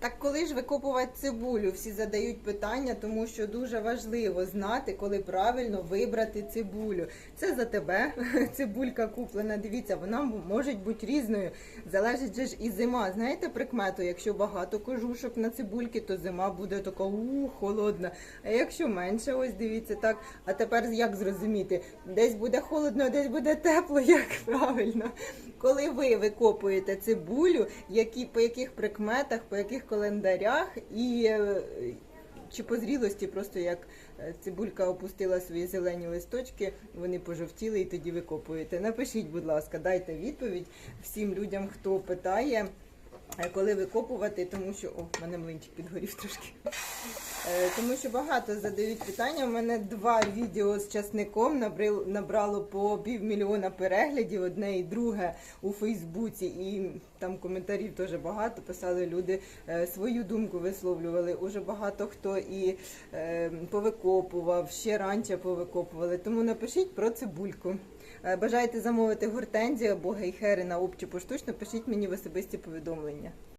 Так коли ж викопувати цибулю? Всі задають питання, тому що дуже важливо знати, коли правильно вибрати цибулю. Це за тебе цибулька куплена. Дивіться, вона може бути різною. Залежить же ж і зима. Знаєте прикмету, якщо багато кожушок на цибульки, то зима буде така у холодна. А якщо менше, ось дивіться так. А тепер як зрозуміти? Десь буде холодно, десь буде тепло, як правильно. Коли ви викопуєте цибулю, які, по яких прикметах, по яких календарях і е, чи по зрілості, просто як е, цибулька опустила свої зелені листочки, вони пожовтіли і тоді викопуєте. Напишіть, будь ласка, дайте відповідь всім людям, хто питає. Коли викопувати, тому що о, в мене млинчик підгорів трошки. Е, Тому що багато задають питання. У мене два відео з часником набрало по півмільйона переглядів, одне і друге у Фейсбуці, і там коментарів теж багато. Писали люди е, свою думку висловлювали. Уже багато хто і е, повикопував, ще раніше повикопували. Тому напишіть про цибульку. Бажаєте замовити гортензію або гейхери на опті поштучно, пишіть мені в особисті повідомлення. Yeah.